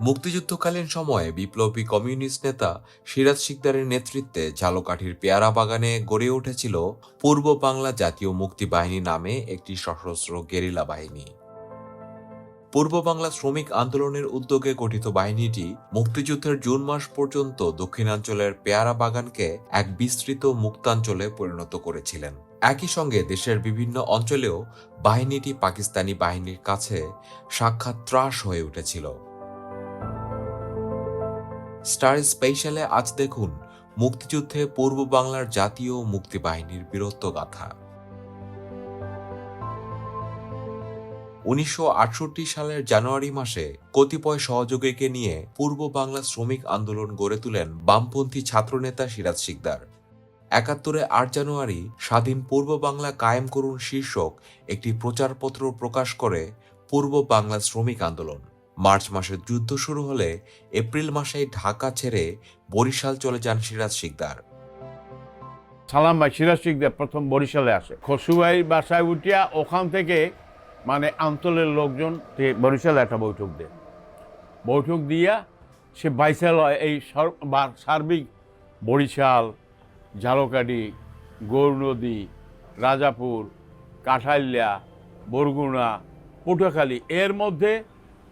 মুক্তিযুদ্ধকালীন সময়ে বিপ্লবী কমিউনিস্ট নেতা সিরাজ শিকদারের নেতৃত্বে ঝালকাঠির পেয়ারা বাগানে গড়ে উঠেছিল পূর্ব বাংলা জাতীয় মুক্তি বাহিনী নামে একটি সশস্ত্র গেরিলা বাহিনী। পূর্ব বাংলা শ্রমিক আন্দোলনের উদ্যোগে গঠিত বাহিনীটি মুক্তিযুদ্ধের জুন মাস পর্যন্ত দক্ষিণাঞ্চলের পেয়ারা বাগানকে এক বিস্তৃত মুক্তাঞ্চলে পরিণত করেছিলেন। একই সঙ্গে দেশের বিভিন্ন অঞ্চলেও বাহিনীটি পাকিস্তানি বাহিনীর কাছে সাক্ষাৎ ত্রাস হয়ে উঠেছিল। স্টার স্পেশালে আজ দেখুন মুক্তিযুদ্ধে পূর্ব বাংলার জাতীয় মুক্তি বাহিনীর বীরত্ব গাথা। উনিশশো আটষট্টি সালের জানুয়ারি মাসে কতিপয় সহযোগীকে নিয়ে পূর্ব বাংলা শ্রমিক আন্দোলন গড়ে তোলেন বামপন্থী ছাত্রনেতা সিরাজ শিকদার। একাত্তরে আট জানুয়ারি স্বাধীন পূর্ব বাংলা কায়েম করুন শীর্ষক একটি প্রচারপত্র প্রকাশ করে পূর্ব বাংলা শ্রমিক আন্দোলন। মার্চ মাসে যুদ্ধ শুরু হলে এপ্রিল মাসে ঢাকা ছেড়ে বরিশাল চলে যান সিরাজ শিকদার। সালাম ভাই, সিরাজ শিকদার প্রথম বরিশালে আসে। খসুভাই বাসায় উঠিয়া ওখান থেকে মানে অঞ্চলের লোকজন বরিশালে একটা বৈঠক দেয়। বৈঠক দিয়া সে বাইসাল এই সর- সার্বিক বরিশাল, ঝালকাঠি গৌরনদী রাজাপুর, কাঠালিয়া, বরগুনা, পটুয়াখালী, এর মধ্যে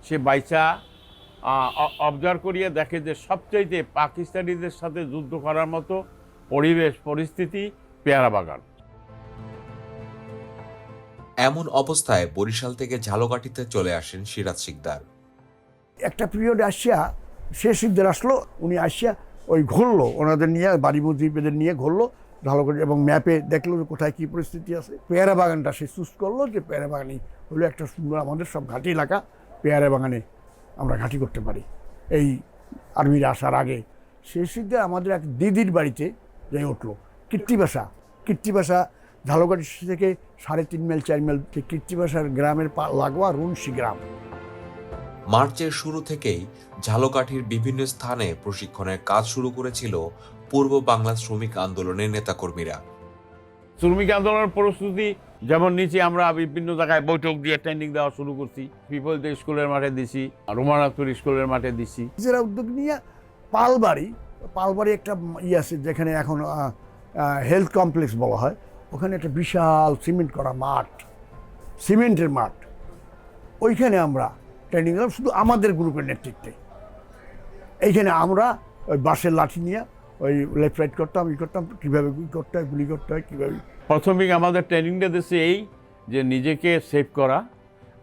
সে বাইচা অবজার্ভ করিয়ে দেখে যে সবচাইতে পাকিস্তানিদের সাথে যুদ্ধ করার মতো পরিবেশ পরিস্থিতি পেয়ারা বাগান। এমন অবস্থায় বরিশাল থেকে ঝালকাঠিতে চলে আসেন সিরাজ শিকদার। একটা পিরিয়ড আসিয়া সে সিদ্ধের আসলো উনি আসিয়া ওই ঘুরলো ওনাদের নিয়ে বাড়ি মন্ত্রীদের নিয়ে ঘুরলো ভালো করে এবং ম্যাপে দেখল যে কোথায় কী পরিস্থিতি আছে। পেয়ারা বাগানটা সে চুজ করল যে পেয়ারা বাগানই হলো একটা সুন্দর আমাদের সব ঘাটি এলাকা। পেয়ারা বাগানে আমরা ঘাঁটি করতে পারি। এই আর্মির আসার আগে সে সিদ্ধে আমাদের এক দিদির বাড়িতে যাই উঠল। কীর্তিবাসা কীর্তিবাসা ঝালকাঠি থেকে সাড়ে তিন মাইল চার মাইল কীর্তিবাসার গ্রামের লাগোয়া রুনসি গ্রাম। মার্চের শুরু থেকেই ঝালকাঠির বিভিন্ন স্থানে প্রশিক্ষণের কাজ শুরু করেছিল পূর্ব বাংলা শ্রমিক আন্দোলনের নেতাকর্মীরা। শ্রমিক আন্দোলনের প্রস্তুতি যেমন নিচে আমরা বিভিন্ন জায়গায় বৈঠক দিয়ে ট্রেনিং দেওয়া শুরু করছি। পিপলস স্কুলের মাঠে দিছি রোমানাথপুর স্কুলের মাঠে দিছি। নিজেরা উদ্যোগ নিয়ে পালবাড়ি পালবাড়ি একটা ই আছে যেখানে এখন হেলথ কমপ্লেক্স বলা হয়। ওখানে একটা বিশাল সিমেন্ট করা মাঠ সিমেন্টের মাঠ। ওইখানে আমরা ট্রেনিং দিলাম, শুধু আমাদের গ্রুপের নেতৃত্বে। এইখানে আমরা ওই বাসের লাঠি নিয়ে ওই লেফট রাইট করতাম, ই করতাম, কীভাবে গুলি করতে হয়, গুলি করতে হয়, কীভাবে প্রাথমিক আমাদের ট্রেনিংটা দিচ্ছে এই যে নিজেকে সেভ করা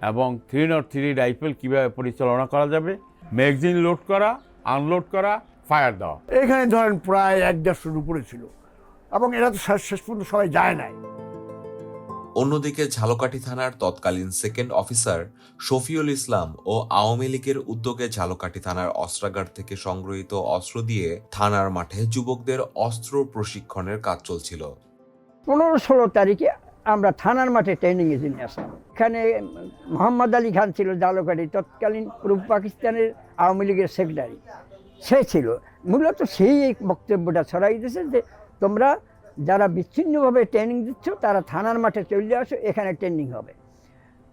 এবং থ্রি নট থ্রি রাইফেল কীভাবে পরিচালনা করা যাবে ম্যাগজিন লোড করা আনলোড করা ফায়ার দেওয়া। এখানে ধরেন প্রায় এক দেড়শোর উপরে ছিল। এবং এরা তো শেষ শেষ পর্যন্ত সবাই যায় নাই। অন্যদিকে ঝালকাঠি থানার তৎকালীন সেকেন্ড অফিসার শফিউল ইসলাম ও আওয়ামী লীগের উদ্যোগে ঝালকাঠি থানার অস্ত্রাগার থেকে সংগৃহীত অস্ত্র দিয়ে থানার মাঠে যুবকদের অস্ত্র প্রশিক্ষণের কাজ চলছিল। পনেরো ষোলো তারিখে আমরা থানার মাঠে ট্রেনিংয়ে জন্য আসলাম। এখানে মোহাম্মদ আলী খান ছিল জালকাঠি তৎকালীন পূর্ব পাকিস্তানের আওয়ামী লীগের সেক্রেটারি সে ছিল। মূলত সেই এই বক্তব্যটা ছড়াই দিয়েছে যে, তোমরা যারা বিচ্ছিন্নভাবে ট্রেনিং দিচ্ছ, তারা থানার মাঠে চলে আসো, এখানে ট্রেনিং হবে।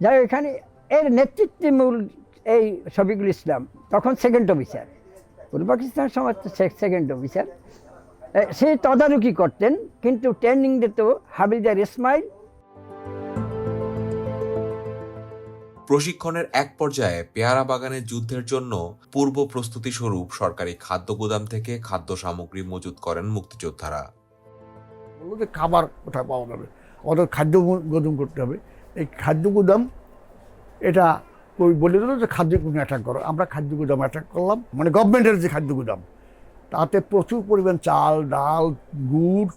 যাই এখানে এর নেতৃত্বে মূল এই শফিকুল ইসলাম, তখন সেকেন্ড অফিসার পূর্ব পাকিস্তান সমাজ সেকেন্ড অফিসার এ, সে তদারকি করতেন কিন্তু ট্রেনিং দিত হাবিলদার ইসমাইল। প্রশিক্ষণের এক পর্যায়ে পেয়ারা বাগানে যুদ্ধের জন্য পূর্ব প্রস্তুতি স্বরূপ সরকারি খাদ্য গুদাম থেকে খাদ্য সামগ্রী মজুত করেন মুক্তিযোদ্ধারা। যে খাবার কোথায় পাওয়া যাবে? আমাদের খাদ্য গুদাম করতে হবে। এই খাদ্য গুদাম এটা ওই বলে দিল যে খাদ্য গুদাম অ্যাটাক করো। আমরা খাদ্য গুদাম অ্যাটাক করলাম মানে গভর্নমেন্টের যে খাদ্য গুদাম। তাতে প্রচুর পরিমাণ চাল ডাল গুড়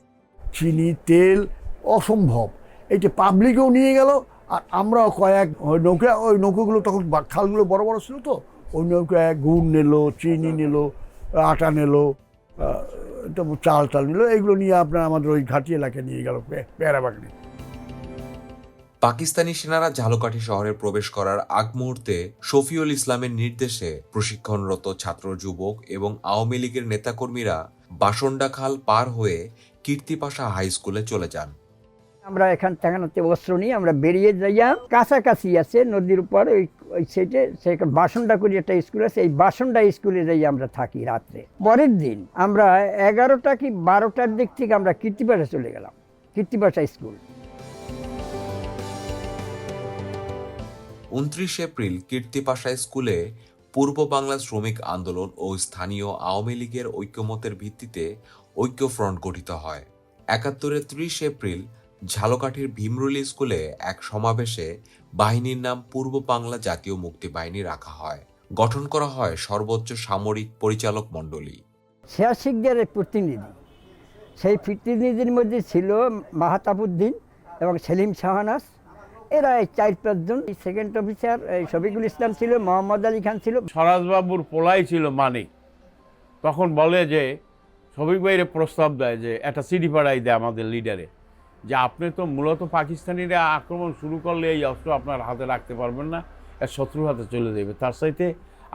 চিনি তেল অসম্ভব। এই যে পাবলিকও নিয়ে গেল আর আমরাও কয়েক ওই নৌকা ওই নৌকোগুলো তখন খালগুলো বড় বড় ছিল তো ওই নৌকায় গুড় নিলো চিনি নিলো আটা নিলো চাল টাল নিল এগুলো নিয়ে আপনার আমাদের ওই ঘাটি এলাকায় নিয়ে গেল পে- পেয়ারা বাগানে। পাকিস্তানি সেনারা ঝালকাঠি শহরে প্রবেশ করার আগ মুহূর্তে শফিউল ইসলামের নির্দেশে প্রশিক্ষণরত ছাত্র, যুবক এবং আওয়ামী লীগের নেতাকর্মীরা বাসন্ডা খাল পার হয়ে কীর্তিপাশা হাই স্কুলে চলে যান। আমরা এখান থেকে অস্ত্র নিয়ে আমরা বেরিয়ে যাইয়া কাছাকাছি আছে নদীর উপর, ওই ওই সাইডে সেখানে বাসনটা করি একটা স্কুল আছে, এই বাসনটা স্কুলে যাই আমরা থাকি রাত্রে। পরের দিন আমরা এগারোটা কি বারোটার দিক থেকে আমরা কীর্তিপাশা চলে গেলাম, কীর্তিপাশা স্কুল। উনত্রিশ এপ্রিল কীর্তিপাশা স্কুলে পূর্ব বাংলা শ্রমিক আন্দোলন ও স্থানীয় আওয়ামী লীগের ঐক্যমতের ভিত্তিতে ঐক্য ফ্রন্ট গঠিত হয়। একাত্তরের ত্রিশ এপ্রিল ঝালকাঠির ভীমরুলি স্কুলে এক সমাবেশে বাহিনীর নাম পূর্ব বাংলা জাতীয় মুক্তি বাহিনী রাখা হয়। গঠন করা হয় সর্বোচ্চ সামরিক পরিচালক মণ্ডলী। শেয়ার শিকদারের প্রতিনিধি। সেই প্রতিনিধির মধ্যে ছিল মাহাতাবুদ্দিন এবং সেলিম শাহানাস। এরা এই চার পাঁচজন সেকেন্ড অফিসার শফিকুল ইসলাম ছিল, মোহাম্মদ আলী খান ছিল। স্বরাজবাবুর পোলাই ছিল মানিক তখন বলে যে, শফিক ভাইয়ের প্রস্তাব দেয় যে, একটা সিডি পাড়াই দেয় আমাদের লিডারে যে আপনি তো মূলত পাকিস্তানিরা আক্রমণ শুরু করলে এই অস্ত্র আপনার হাতে রাখতে পারবেন না, এর শত্রুর হাতে চলে যাবে। তার সাথে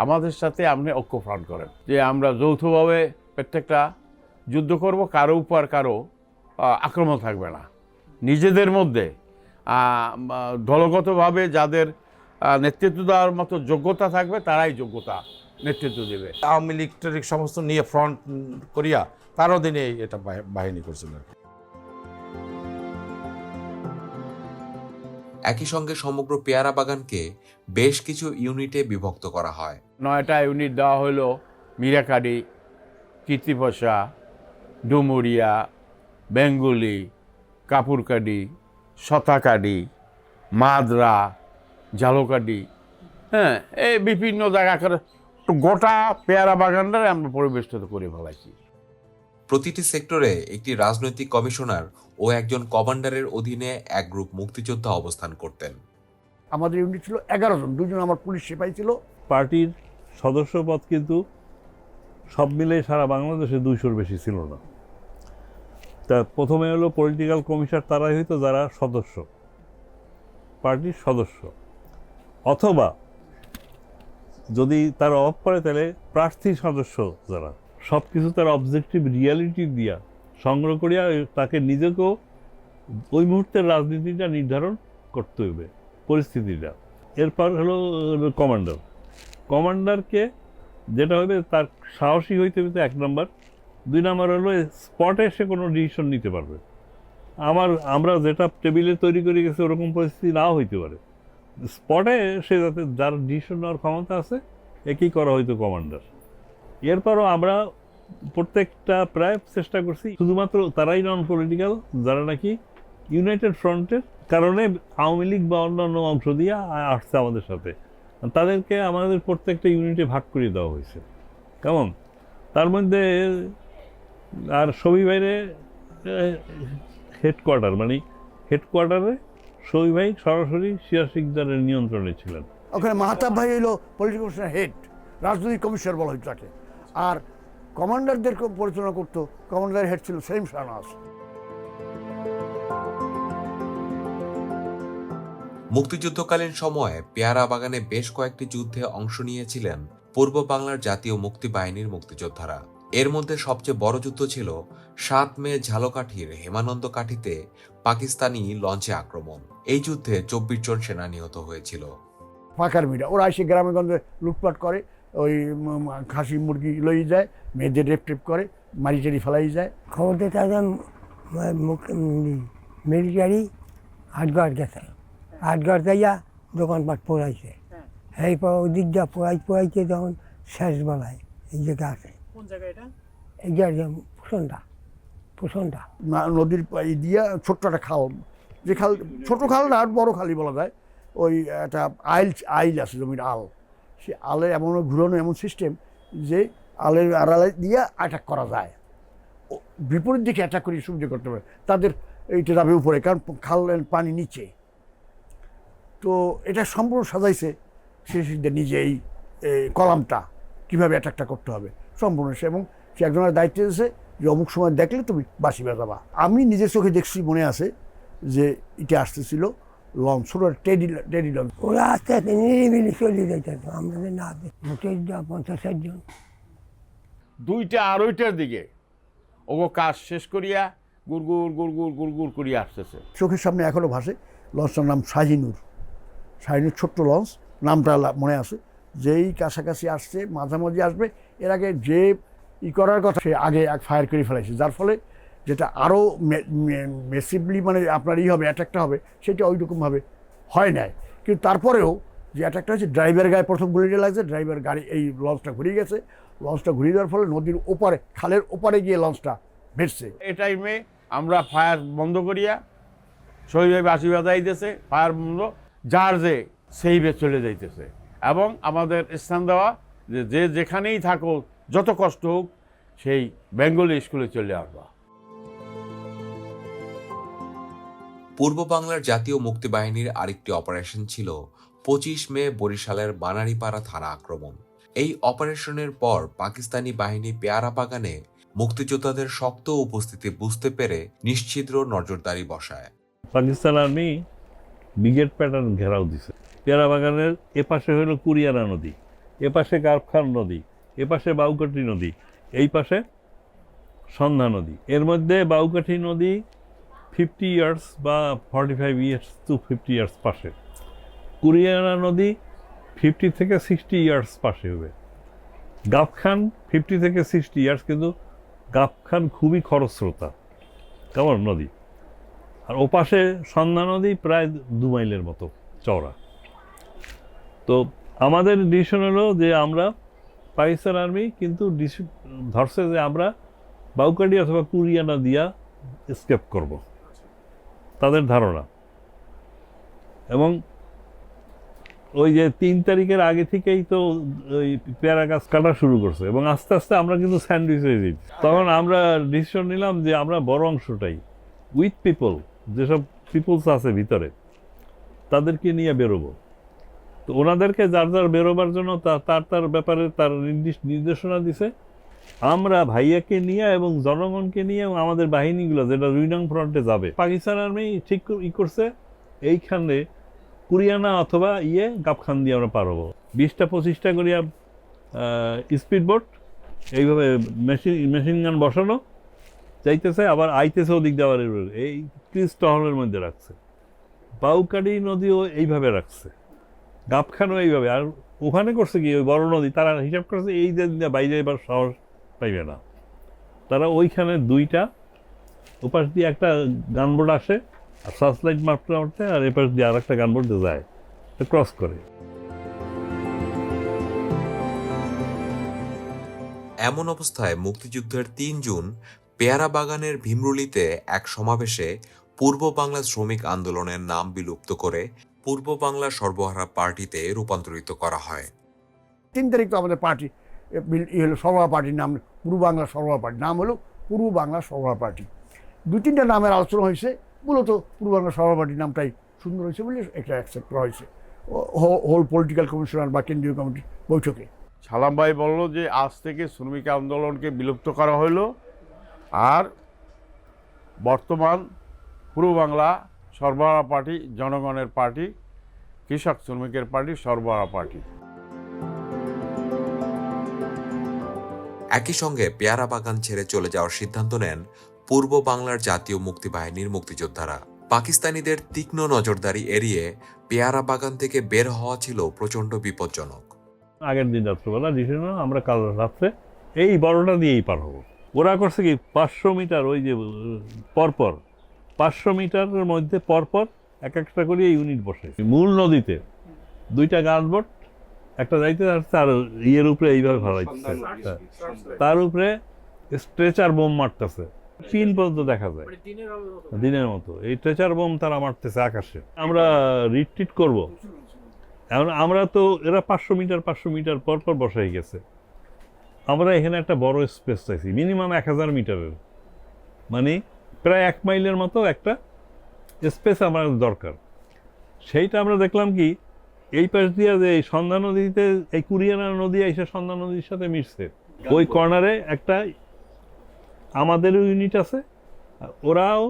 আমাদের সাথে আপনি ঐক্য ঐক্যফ্রন্ট করেন। যে আমরা যৌথভাবে প্রত্যেকটা যুদ্ধ করব, কারও উপর কারও আক্রমণ থাকবে না। নিজেদের মধ্যে দলগতভাবে যাদের নেতৃত্ব দেওয়ার মতো যোগ্যতা থাকবে তারাই যোগ্যতা নেতৃত্ব দেবে। আওয়ামী লীগ সমস্ত নিয়ে ফ্রন্ট করিয়া তার অধীনে এটা বাহিনী করছিল আর একই সঙ্গে সমগ্র পেয়ারা বাগানকে বেশ কিছু ইউনিটে বিভক্ত করা হয়। নয়টা ইউনিট দেওয়া হলো মিরাকাড়ি কীর্তিপসা ডুমুরিয়া বেঙ্গুলি কাপুরকাডি শতাকাডি মাদ্রা ঝালকাডি হ্যাঁ এই বিভিন্ন জায়গা করে গোটা পেয়ারা বাগানটারে আমরা পরিবেষ্টিত করে ফেলাইছি। প্রতিটি সেক্টরে একটি রাজনৈতিক কমিশনার ও একজন কমান্ডারের অধীনে এক গ্রুপ মুক্তিযোদ্ধা অবস্থান করতেন। আমাদের ইউনিট ছিল এগারো জন দুজন আমার পুলিশ সিপাহী ছিল। পার্টির সদস্যপদ কিন্তু সব মিলে সারা বাংলাদেশে দুইশোর বেশি ছিল না। তা প্রথমে হলো পলিটিক্যাল কমিশনার তারাই হইতো যারা সদস্য, পার্টির সদস্য। অথবা যদি তার অভাব পড়ে তাহলে প্রার্থী সদস্য যারা সব কিছু তার অবজেক্টিভ রিয়ালিটি দিয়া সংগ্রহ করিয়া তাকে নিজেকেও ওই মুহূর্তের রাজনীতিটা নির্ধারণ করতে হইবে, পরিস্থিতিটা। এরপর হলো কমান্ডার কমান্ডারকে যেটা হবে তার সাহসী হইতে হইতে এক নম্বর দুই নম্বর হলো স্পটে সে কোনো ডিসিশন নিতে পারবে। আমার, আমরা যেটা টেবিলে তৈরি করে গেছি, ওরকম পরিস্থিতি নাও হইতে পারে। স্পটে সে যাতে, যার ডিসিশন নেওয়ার ক্ষমতা আছে, একই করা হয়তো কমান্ডার এরপরও আমরা প্রত্যেকটা প্রায় চেষ্টা করছি, শুধুমাত্র তারাই নন পলিটিক্যাল যারা নাকি ইউনাইটেড ফ্রন্টের কারণে আওয়ামী লীগ বা অন্যান্য অংশ দিয়ে আসছে আমাদের সাথে। তাদেরকে আমাদের প্রত্যেকটা ইউনিটে ভাগ করে দেওয়া হয়েছে। কেমন? তার মধ্যে আর সবই বাইরে হেডকোয়ার্টার মানে হেডকোয়ার্টারে সবই ভাই সরাসরি সিয়া সিকদারের নিয়ন্ত্রণে ছিলেন। ওখানে মাহাতাব ভাই হলো পলিটিক্যাল কমিশনের হেড রাজনৈতিক কমিশনার বলা হতো তাকে। আর কমান্ডারদেরকে পরিচালনা করতো কমান্ডার হেড ছিল সেলিম শাহনাজ। মুক্তিযুদ্ধকালীন সময়ে পেয়ারা বাগানে বেশ কয়েকটি যুদ্ধে অংশ নিয়েছিলেন পূর্ব বাংলার জাতীয় মুক্তি বাহিনীর মুক্তিযোদ্ধারা। এর মধ্যে সবচেয়ে বড় যুদ্ধ ছিল সাত মে ঝালকাঠির হেমানন্দ কাঠিতে পাকিস্তানি লঞ্চে আক্রমণ। এই যুদ্ধে চব্বিশ জন সেনা নিহত হয়েছিল। ফাঁকার মিডিয়া ওরা এসে গ্রামে গঞ্জে লুটপাট করে ওই খাসি মুরগি লই যায় মেয়েদের রেপ টেপ করে মারি টারি ফেলাই যায়। খবর দিতে একদম মিলিটারি আটগড় গেছে। আটগড় যাইয়া দোকানপাট পড়াইছে। এই পর ওই দিক দিয়ে পড়াই পড়াইছে তখন শেষ বেলায় এই জায়গা আছে কোন জায়গা এটা? পুষণটা পুষণটা নদীর ই দিয়া ছোট্ট একটা খাল। যে খাল ছোট খাল না আর বড় খালি বলা যায়। ওই একটা আইল আইল আছে জমির আল। সে আলে এমন ঘুরানো এমন সিস্টেম যে আলের আড়ালে দিয়ে অ্যাটাক করা যায়। বিপরীত দিকে অ্যাটাক করে সুবিধা করতে পারে। তাদের এইটা যাবে উপরে কারণ খাল পানি নিচে। তো এটা সম্পূর্ণ সাজাইছে সে সিদ্ধে নিজে এই এই কলামটা। কীভাবে অ্যাটাকটা করতে হবে? সম্পূর্ণ সে এবং সে একজনের দায়িত্বে এসেছে যে অমুক সময় দেখলে তুমি বাসি বাজাবা। আমি নিজের চোখে দেখছি মনে আছে যে এটা আসতেছিল লঞ্চ ছোটো টেডি টেডি লঞ্চ। ওরা আস্তে আস্তে নিরিবিলি চলে যাইতে আমাদের না মোটে পঞ্চাশ ষাট জন। দুইটা আড়াইটার দিকে। ওগো কাজ শেষ করিয়া গুড়গুড় গুড়গুড় গুড়গুড় করিয়া আসতেছে। চোখের সামনে এখনও ভাসে লঞ্চটার নাম শাহিনুর। শাহিনুর ছোট্ট লঞ্চ নামটা মনে আছে। যেই কাছাকাছি আসছে, মাঝামাঝি আসবে, এর আগে যে ই করার কথা, সে আগে এক ফায়ার করে ফেলেছে যার ফলে যেটা আরও মেসিভলি মানে আপনার ই হবে অ্যাটাকটা হবে, সেটা ওই রকমভাবে হয় নাই। কিন্তু তারপরেও যে অ্যাটাকটা হচ্ছে ড্রাইভার গায়ে প্রথম গুলিটা লাগছে ড্রাইভার গাড়ি এই লঞ্চটা ঘুরিয়ে গেছে। লঞ্চটা ঘুরিয়ে দেওয়ার ফলে নদীর ওপারে, খালের ওপারে গিয়ে লঞ্চটা ভেটছে এই টাইমে আমরা ফায়ার বন্ধ করিয়া শহীদ বাসি বাজাইতেছে ফায়ার বন্ধ, যার যে সেই বে চলে যাইতেছে। এবং আমাদের স্থান দেওয়া যে যে যেখানেই থাকো যত কষ্ট হোক সেই বেঙ্গলি স্কুলে চলে আসবা। পূর্ব বাংলার জাতীয় মুক্তিবাহিনীর আরেকটি অপারেশন ছিল পঁচিশ মে বরিশালের বানারীপাড়া থানা আক্রমণ। এই অপারেশনের পর পাকিস্তানি বাহিনী পেয়ারা বাগানে মুক্তিযোদ্ধাদের শক্ত উপস্থিতি বুঝতে পেরে নিশ্চিদ্র নজরদারি বসায়। পাকিস্তান আর্মি ব্রিগেড প্যাটার্ন ঘেরাও দিছে। পেয়ারা বাগানের এপাশে হলো কুরিয়ানা নদী, এপাশে গারফখান নদী, এপাশে বাউকাঠি নদী, এই পাশে সন্ধ্যা নদী। এর মধ্যে বাউকাঠি নদী ফিফটি ইয়ার্স বা forty five years to fifty years পাশে। কুরিয়ানা নদী ফিফটি থেকে সিক্সটি ইয়ার্স পাশে হবে। গাফখান ফিফটি থেকে সিক্সটি ইয়ার্স কিন্তু গাফখান খুবই খরস্রোতা। কেমন নদী? আর ওপাশে সন্ধ্যা নদী প্রায় দু মাইলের মতো চওড়া। তো আমাদের ডিসিশন হলো যে আমরা পাকিস্তান আর্মি, কিন্তু ধরছে যে আমরা বাউকাডি অথবা কুরিয়ানা দিয়া স্কেপ করব। তাদের ধারণা। এবং ওই যে তিন তারিখের আগে থেকেই তো ওই পেয়ারা গাছ কাটা শুরু করছে। এবং আস্তে আস্তে আমরা কিন্তু স্যান্ডউইচ হয়ে দিচ্ছি তখন আমরা ডিসিশন নিলাম যে আমরা বড় অংশটাই। উইথ পিপল, যেসব পিপলস আছে ভিতরে, তাদেরকে নিয়ে বেরোবো। তো ওনাদেরকে যার যার বেরোবার জন্য তার তার ব্যাপারে তার নির্দিষ্ট নির্দেশনা দিছে। আমরা ভাইয়াকে নিয়ে এবং জনগণকে নিয়ে আমাদের বাহিনীগুলো যেটা রুইনাং ফ্রন্টে যাবে, পাকিস্তান আর্মি ঠিক ই করছে, এইখানে কুরিয়ানা অথবা ইয়ে গাবখান দিয়ে আমরা পার হব। বিশটা পঁচিশটা করিয়া স্পিড বোট এইভাবে মেশিন মেশিন গান বসানো, যাইতেছে, আবার আইতেছে ওদিক এভাবে। এই ক্রিস টহলের মধ্যে রাখছে। বাউকাডি নদীও এইভাবে রাখছে। গাবখানও এইভাবে। আর ওখানে করছে কি, ওই বড় নদী, তারা হিসাব করছে এই যে বাইরে এবার সাহস পাইবে না। তারা ওইখানে দুইটা, ওপাশ দিয়ে একটা গানবোর্ড আসে, আর সার্চ লাইট মারতে মারতে আর এপাশ দিয়ে আর একটা গানবোর্ড যায়। ক্রস করে। এমন অবস্থায় মুক্তিযুদ্ধের তিন জুন পেয়ারা বাগানের ভীমরুলিতে এক সমাবেশে পূর্ব বাংলা শ্রমিক আন্দোলনের নাম বিলুপ্ত করে পূর্ব বাংলা সর্বহারা পার্টিতে রূপান্তরিত করা হয়। তিন তারিখ তো আমাদের পার্টি ই হলো সরবরাহ পার্টির নাম পূর্ব বাংলা সরবরাহ পার্টি। নাম হলো পূর্ব বাংলা সরবরাহ পার্টি। দু তিনটা নামের আলোচনা হয়েছে মূলত পূর্ব বাংলা সরবরাহ পার্টির নামটাই সুন্দর হয়েছে বলে এটা অ্যাকসেপ্ট করা হয়েছে। হোল পলিটিক্যাল কমিশনার বা কেন্দ্রীয় কমিটির বৈঠকে। সালাম ভাই বলল যে আজ থেকে শ্রমিক আন্দোলনকে বিলুপ্ত করা হলো আর বর্তমান পূর্ব বাংলা সর্বহারা পার্টি জনগণের পার্টি কৃষক শ্রমিকের পার্টি সর্বহারা পার্টি। একই সঙ্গে পেয়ারা বাগান ছেড়ে চলে যাওয়ার সিদ্ধান্ত নেন পূর্ব বাংলার জাতীয় মুক্তিবাহিনীর মুক্তিযোদ্ধারা। পাকিস্তানিদের তীক্ষ্ণ নজরদারি এড়িয়ে পেয়ারা বাগান থেকে বের হওয়া ছিল প্রচণ্ড বিপজ্জনক। আগের দিন রাত্রেবেলা ডিসিশন আমরা কাল রাত্রে এই বড়টা দিয়েই পার হব। ওরা করছে কি পাঁচশো মিটার ওই যে পরপর পাঁচশো মিটারের মধ্যে পরপর এক একটা করে ইউনিট বসে। মূল নদীতে দুইটা গানবোট একটা যাইতে যাচ্ছে আর ইয়ের উপরে এইভাবে ভাড়াইতেছে তার উপরে স্ট্রেচার বোম মারতেছে। পিন পর্যন্ত দেখা যায়। দিনের মতো। এই স্ট্রেচার বোম তারা মারতেছে আকাশে। আমরা রিট্রিট করব। এখন আমরা তো এরা পাঁচশো মিটার পাঁচশো মিটার পর পর বসাই গেছে। আমরা এখানে একটা বড় স্পেস চাইছি। মিনিমাম এক হাজার মিটারের। মানে প্রায় এক মাইলের মতো একটা স্পেস আমার দরকার। সেইটা আমরা দেখলাম কি এই পাশ দিয়ে যে এই সন্ধ্যা নদীতে এই কুরিয়ানা নদী এসে সন্ধ্যা নদীর সাথে মিশছে। ওই কর্নারে একটা আমাদেরও ইউনিট আছে ওরাও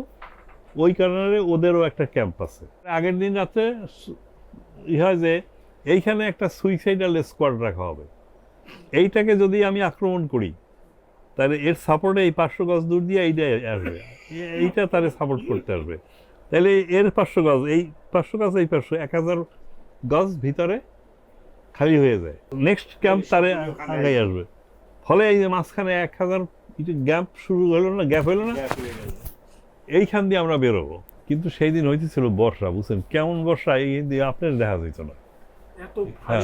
ওই কর্নারে ওদেরও একটা ক্যাম্প আছে। আগের দিন রাতে ই হয় যে এইখানে একটা সুইসাইডাল স্কোয়াড রাখা হবে। এইটাকে যদি আমি আক্রমণ করি তাহলে এর সাপোর্টে এই পাঁচশো গজ দূর দিয়ে এইটা আসবে। এইটা তারে সাপোর্ট করতে আসবে। তাহলে এর পাঁচশো গজ এই পাঁচশো গজ এই পাঁচশো এক হাজার গজ ভিতরে খালি হয়ে যায়। নেক্সট ক্যাম্প তারে আগে আসবে। ফলে এই যে মাঝখানে এক হাজার কিছু গ্যাপ শুরু হলো না গ্যাপ হলো না? এইখান দিয়ে আমরা বেরোবো। কিন্তু সেই দিন হইতেছিল বর্ষা বুঝছেন? কেমন বর্ষা এই দিয়ে আপনার দেখা যেত না। হ্যাঁ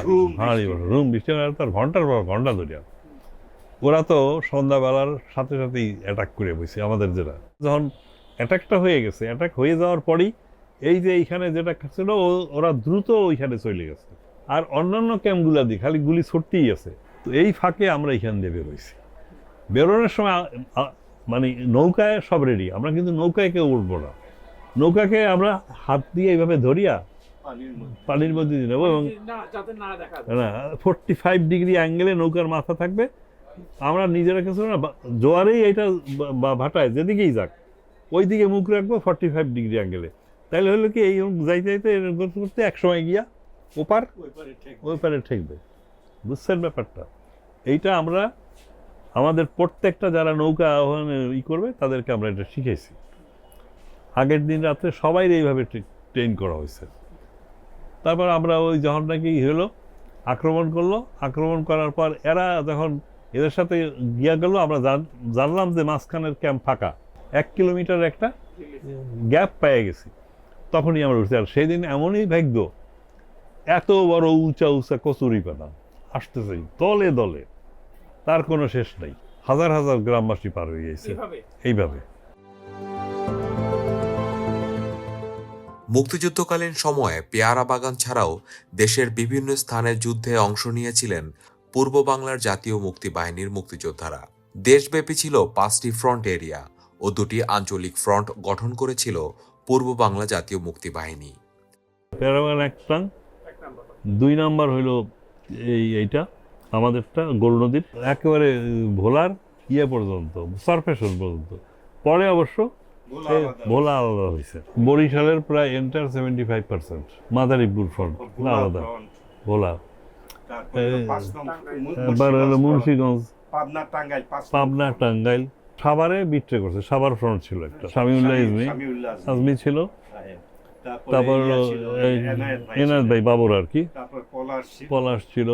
রুম বৃষ্টি। তার ঘণ্টার পর ঘণ্টা ধরিয়া ওরা তো সন্ধ্যাবেলার সাথে সাথেই অ্যাটাক করে বসে আমাদের যেটা যখন অ্যাটাকটা হয়ে গেছে। অ্যাটাক হয়ে যাওয়ার পরেই এই যে এইখানে যেটা ছিল ওরা দ্রুত ওইখানে চলে গেছে। আর অন্যান্য ক্যাম্পগুলা দিয়ে খালি গুলি ছড়তেই আছে। তো এই ফাঁকে আমরা এইখান দিয়ে বেরোইছি বেরোনোর সময় মানে নৌকায় সব রেডি আমরা কিন্তু নৌকায় কেউ উঠবো না। নৌকাকে আমরা হাত দিয়ে এইভাবে ধরিয়া পানির মধ্যে। দিয়ে নেব এবং না ফোরটি ফাইভ ডিগ্রি অ্যাঙ্গেলে নৌকার মাথা থাকবে। আমরা নিজেরা কিছু না জোয়ারেই এটা বা ভাটায় যেদিকেই যাক। ওই দিকে মুখ রাখব ফর্টি ফাইভ ডিগ্রি অ্যাঙ্গেলে তাহলে হলো কি এই যাইতে যাইতে এরকম করতে করতে এক সময় গিয়া ওপার ওই পারে ঠেকবে। বুঝছেন ব্যাপারটা? এইটা আমরা আমাদের প্রত্যেকটা যারা নৌকা আহ্বানে ই করবে তাদেরকে আমরা এটা শিখেছি আগের দিন রাত্রে সবাই এইভাবে ট্রেন করা হয়েছে। তারপর আমরা ওই যখন নাকি হলো আক্রমণ করল আক্রমণ করার পর এরা যখন এদের সাথে গিয়া গেল আমরা জান- জানলাম যে মাঝখানের ক্যাম্প ফাঁকা। এক কিলোমিটার একটা গ্যাপ পেয়ে গেছি। তখনই আমরা উঠছি আর সেই দিন এমনই ভাগ্য এত বড় উঁচা উঁচা কচুরি পানা আসতেছে দলে দলে তার কোনো শেষ নেই। হাজার হাজার গ্রামবাসী পার হয়ে গেছে। এইভাবে। মুক্তিযুদ্ধকালীন সময়ে পেয়ারা বাগান ছাড়াও দেশের বিভিন্ন স্থানে যুদ্ধে অংশ নিয়েছিলেন পূর্ব বাংলার জাতীয় মুক্তি বাহিনীর মুক্তিযোদ্ধারা। দেশব্যাপী ছিল পাঁচটি ফ্রন্ট এরিয়া। ও দুটি আঞ্চলিক ফ্রন্ট গঠন করেছিল পূর্ব বাংলা জাতীয় মুক্তি বাহিনী। এক দুই নাম্বার হইল এই এইটা আমাদেরটা গোল নদীর। একেবারে ভোলার ইয়ে পর্যন্ত সারফেশন পর্যন্ত। পরে অবশ্য ভোলা আলাদা হয়েছে। বরিশালের প্রায় enter seventy five percent Madaripur front আলাদা। ভোলা। এবার হলো মুন্সিগঞ্জ। পাবনা টাঙ্গাইল পাবনা টাঙ্গাইল। সাভারে বিট্রে করছে সাভার ফ্রন্ট ছিল একটা। শামিউল্লাহ ইজমি আজমি। ছিল। তারপর ছিল, এই এনায়েত ভাই বাবর আর কি। তারপর পলাশ ছিল।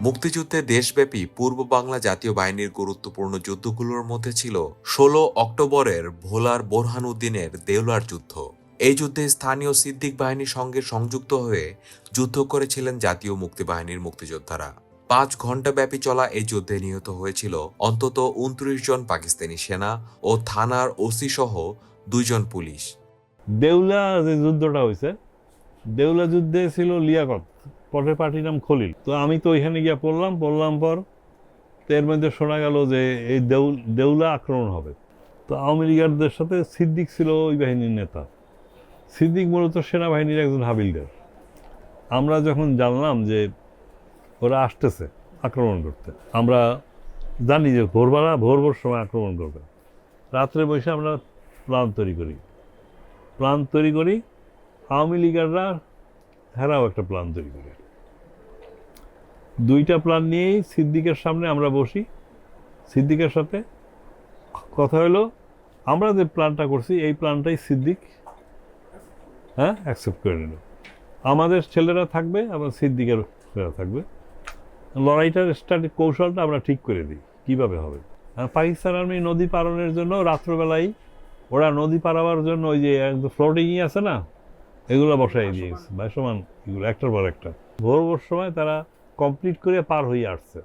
মুক্তিযুদ্ধে দেশব্যাপী পূর্ব বাংলা জাতীয় বাহিনীর গুরুত্বপূর্ণ যুদ্ধগুলোর মধ্যে ছিল ষোলো অক্টোবরের ভোলার বোরহানউদ্দিনের দেউলার যুদ্ধ। এই যুদ্ধে স্থানীয় সিদ্দিক বাহিনীর সঙ্গে সংযুক্ত হয়ে যুদ্ধ করেছিলেন জাতীয় মুক্তি বাহিনীর মুক্তিযোদ্ধারা। পাঁচ ঘণ্টা ব্যাপী চলা এই যুদ্ধে নিহত হয়েছিল অন্তত উনত্রিশ জন পাকিস্তানি সেনা ও থানার ওসি সহ দুইজন পুলিশ। দেউলা যে যুদ্ধটা হয়েছে দেউলা যুদ্ধে ছিল লিয়াকত পরের পার্টির নাম খলিল। তো আমি তো ওইখানে গিয়ে পড়লাম পড়লাম পর তো এর মধ্যে শোনা গেল যে এই দেউল দেউলা আক্রমণ হবে। তো আওয়ামী লীগারদের সাথে সিদ্দিক ছিল ওই বাহিনীর নেতা। সিদ্দিক মূলত সেনাবাহিনীর একজন হাবিলদার। আমরা যখন জানলাম যে ওরা আসতেছে আক্রমণ করতে। আমরা জানি যে ভোরবেলা ভোর ভোর সময় আক্রমণ করবে। রাত্রে বসে আমরা প্ল্যান তৈরি করি। প্ল্যান তৈরি করি, আওয়ামী লীগাররা হেরাও একটা প্ল্যান তৈরি করে। দুইটা প্ল্যান নিয়েই সিদ্দিকের সামনে আমরা বসি। সিদ্দিকের সাথে কথা হলো, আমরা যে প্ল্যানটা করছি, এই প্ল্যানটাই সিদ্দিক হ্যাঁ অ্যাকসেপ্ট করে নিল। আমাদের ছেলেরা থাকবে, আবার সিদ্দিকের ছেলেরা থাকবে। লড়াইটার স্টার্ট কৌশলটা আমরা ঠিক করে দিই। কীভাবে হবে? আর পাকিস্তান আর্মি নদী পালনের জন্য রাত্রবেলায় ওরা নদী পারাবার জন্য ওই যে একদম ফ্লোটিংই আছে না এগুলো বসাই দিয়েছে। গেছে ভাসমান এগুলো একটার পর একটা। ভোর ভোর সময় তারা কমপ্লিট করে পার হয়ে আসছে।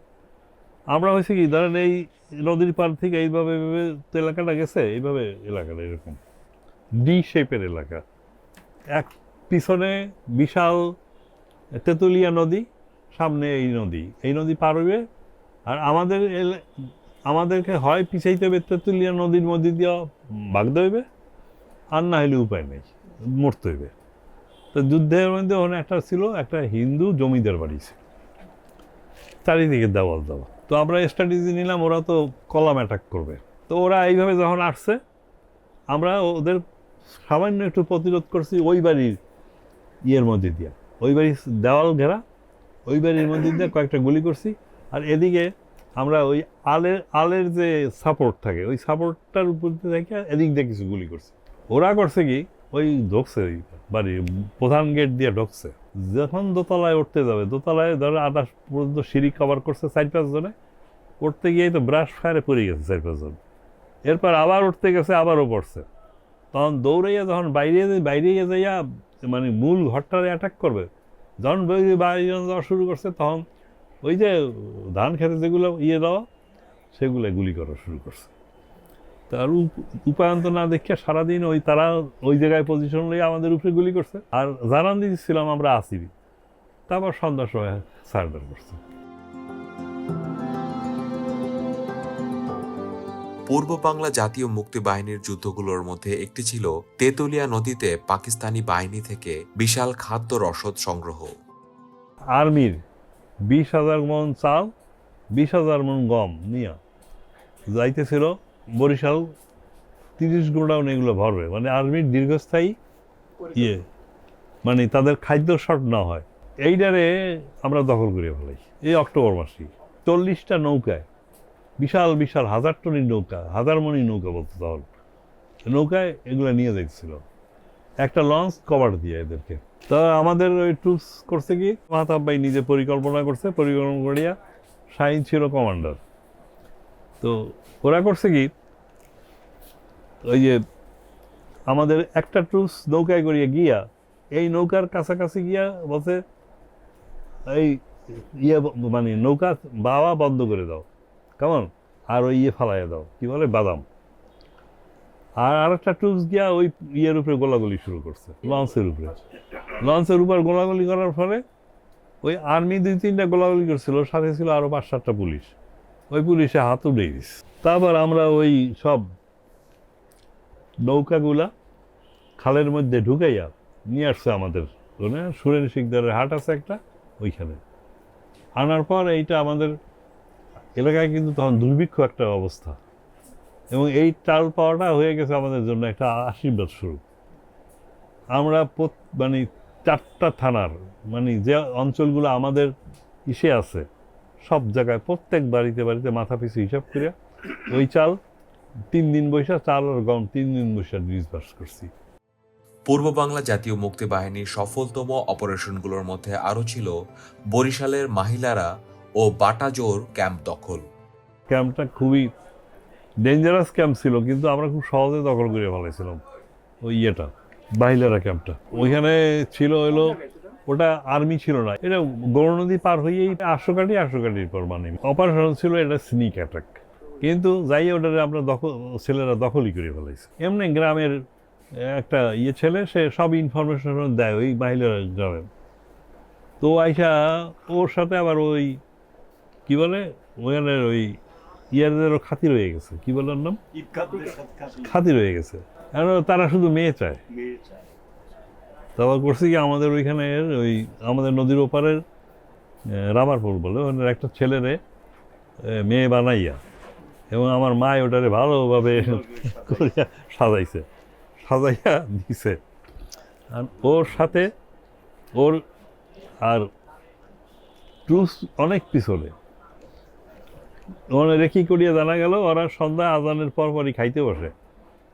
আমরা হয়েছে কি ধরেন এই নদীর পার থেকে এইভাবে এইভাবে তো এলাকাটা গেছে এইভাবে এলাকাটা এরকম। ডি শেপের এলাকা। এক পিছনে বিশাল তেঁতুলিয়া নদী সামনে এই নদী। এই নদী পার হইবে আর আমাদের আমাদেরকে হয় পিছাইতে হবে তেঁতুলিয়া নদীর মধ্যে দিয়ে ভাগতে হইবে, আর না হলে উপায় নেই, মরতে হইবে। তো যুদ্ধের মধ্যে ওখানে একটা ছিল, একটা হিন্দু জমিদার বাড়ি ছিল। চারিদিকে দেওয়াল দেওয়া তো আমরা স্ট্র্যাটেজি নিলাম, ওরা তো কলাম অ্যাটাক করবে। তো ওরা এইভাবে যখন আসছে, আমরা ওদের সামান্য একটু প্রতিরোধ করছি ওই বাড়ির ইয়ের মধ্যে দিয়া। ওই বাড়ির দেওয়াল ঘেরা ওই বাড়ির মধ্যে দিয়ে কয়েকটা গুলি করছি। আর এদিকে আমরা ওই আলের আলের যে সাপোর্ট থাকে, ওই সাপোর্টটার উপর দেখে এদিক দিয়ে কিছু গুলি করছে। ওরা করছে কি, ওই ঢুকছে ওই বাড়ির প্রধান গেট দিয়ে ঢুকছে। যখন দোতলায় উঠতে যাবে, দোতলায় ধরো আঠাশ পর্যন্ত সিঁড়ি কভার করছে চার পাঁচ জনে, উঠতে গিয়ে তো ব্রাশ ফায়ারে পড়ে গেছে চার পাঁচজন এরপর আবার উঠতে গেছে, আবারও পড়ছে। তখন দৌড়াইয়া যখন বাইরে বাইরে যাইয়া মানে মূল ঘরটারে অ্যাটাক করবে যখন বাইরে যাওয়া শুরু করছে, তখন ওই যে ধান খেতে যেগুলো ইয়ে দেওয়া, সেগুলো গুলি করা শুরু করছে। তার উপ- উপায়ন্ত না দেখে সারাদিন ওই তারা ওই জায়গায় পজিশন নিয়ে আমাদের উপরে গুলি করছে। আর জানান দিয়েছিলাম আমরা আসিবি। তারপর সন্ধ্যার সময় সারেন্ডার করছে। পূর্ব বাংলা জাতীয় মুক্তি বাহিনীর যুদ্ধগুলোর মধ্যে একটি ছিল তেতুলিয়া নদীতে পাকিস্তানি বাহিনী থেকে বিশাল খাদ্য রসদ সংগ্রহ। আর্মির বিশ হাজার মন চাল, বিশ হাজার মন গম নিয়া যাইতেছিল বরিশাল, তিরিশ গোডাউন এগুলো ভরবে। মানে আর্মির দীর্ঘস্থায়ী ইয়ে মানে তাদের খাদ্য শর্ট না হয়। এইটারে আমরা দখল করে ফেলাই এই অক্টোবর মাসে চল্লিশটা নৌকায় বিশাল বিশাল, হাজার টনির নৌকা, হাজার মনি নৌকা বলতো তখন নৌকায় এগুলো নিয়ে দেখছিল একটা লঞ্চ কভার দিয়ে এদেরকে। তা আমাদের ওই টুলস করছে কি, মাহতাব ভাই নিজে পরিকল্পনা করছে, পরিকল্পনা করিয়া শাহিন ছিল কমান্ডার। তো ওরা করছে কি, ওই যে আমাদের একটা টুলস নৌকায় করিয়া গিয়া, এই নৌকার কাছাকাছি গিয়া বলছে, এই ইয়ে মানে নৌকা বাওয়া বন্ধ করে দাও। কেমন আর ওই ইয়ে ফালাইয়া দাও। কি বলে? বাদাম। আর আরেকটা টুলস গিয়া ওই ইয়ের উপরে গোলাগুলি শুরু করছে। লঞ্চের উপরে। লঞ্চের উপর গোলাগুলি করার ফলে ওই আর্মি দুই তিনটা গোলাগুলি করছিল, সাথে ছিল আরও পাঁচ সাতটা পুলিশ। ওই পুলিশে হাত উঠে দিছে। তারপর আমরা ওই সব নৌকাগুলা খালের মধ্যে ঢুকাইয়া নিয়ে আসছে আমাদের সুরেন শিকদারের হাট আছে একটা, ওইখানে। আনার পর এইটা আমাদের এলাকায় কিন্তু তখন দুর্ভিক্ষ একটা অবস্থা। এবং এই চাল পাওয়াটা হয়ে গেছে আমাদের জন্য একটা আশীর্বাদ স্বরূপ। আমরা মানে চারটা থানার মানে যে অঞ্চলগুলো আমাদের ইসে আছে, সব জায়গায় প্রত্যেক বাড়িতে বাড়িতে মাথা পিছু হিসাব করে ওই চাল তিন দিন বৈশা, চাল আর গম তিন দিন বৈশা ডিসবার্স করছি। পূর্ব বাংলা জাতীয় মুক্তি বাহিনীর সফলতম অপারেশনগুলোর মধ্যে আরও ছিল বরিশালের মাহিলারা ও বাটাজোর ক্যাম্প দখল। ক্যাম্পটা খুবই ডেঞ্জারাস ক্যাম্প ছিল, কিন্তু আমরা খুব সহজে দখল করে ফেলেছিলাম ওই ইয়েটা, বাহিলারা ক্যাম্পটা। ওইখানে ছিল হলো, ওটা আর্মি ছিল না, এটা গৌর নদী পার হয়েই আটশো কাটি আটশো কাটির পর মানে। অপারেশন ছিল এটা স্নিক অ্যাটাক কিন্তু যাই ওটারে আমরা দখল, ছেলেরা দখলই করে ফেলাইছে। এমনি গ্রামের একটা ইয়ে ছেলে, সে সব ইনফরমেশন দেয় ওই বাহিলারা গ্রামে। তো আইসা ওর সাথে আবার ওই কি বলে? ওখানে ওই ইয়ারদেরও খাতি রয়ে গেছে। কি বলে ওর নাম? খাতি হয়ে গেছে। এখন তারা শুধু মেয়ে চায়। তারপর করছে কি আমাদের ওইখানে ওই আমাদের নদীর ওপারের রামারপুর বলে। ওখানে একটা ছেলেরে মেয়ে বানাইয়া এবং আমার মা ওটারে ভালোভাবে করিয়া সাজাইছে। সাজাইয়া দিছে। আর ওর সাথে ওর আর ট্রুস অনেক পিছনে। ওখানে রেখি করিয়া জানা গেল ওরা সন্ধ্যা আজানের পর পরই খাইতে বসে।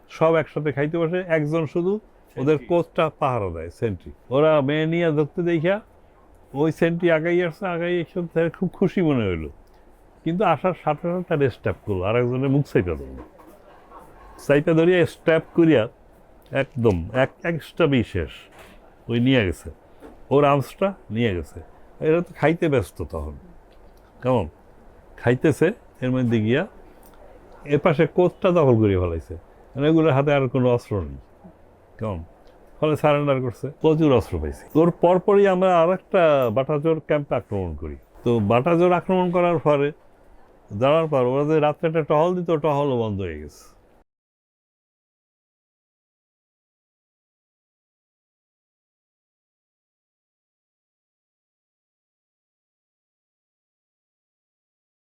সব একসাথে খাইতে বসে একজন শুধু ওদের কোচটা পাহারা দেয় সেন্ট্রি ওরা মেয়ে নিয়ে ধরতে দেখিয়া ওই সেন্ট্রি আগাই আসছে আগাই এসে খুব খুশি মনে হইল। কিন্তু আসার সাথে সাথে তার স্ট্যাপ করল আর একজনের মুখ সাইপা ধরলো। সাইপা ধরিয়া স্ট্যাপ করিয়া একদম এক এক স্ট্যাপই শেষ। ওই নিয়ে গেছে। ওর আর্মসটা নিয়ে গেছে। এরা তো খাইতে ব্যস্ত তখন। কেমন? খাইতেছে, এর মধ্যে গিয়া এর পাশে কোচটা দখল করে ফেলাইছে। মানে এগুলোর হাতে আর কোনো অস্ত্র নেই। কম ফলে সারেন্ডার করছে। প্রচুর অস্ত্র পাইছি। তোর পরপরই আমরা আর একটা বাটাজোর ক্যাম্পে আক্রমণ করি। তো বাটাজোর আক্রমণ করার পরে, যাওয়ার পর ওরা যে রাত্রে একটা টহল দিত, টহলও বন্ধ হয়ে গেছে।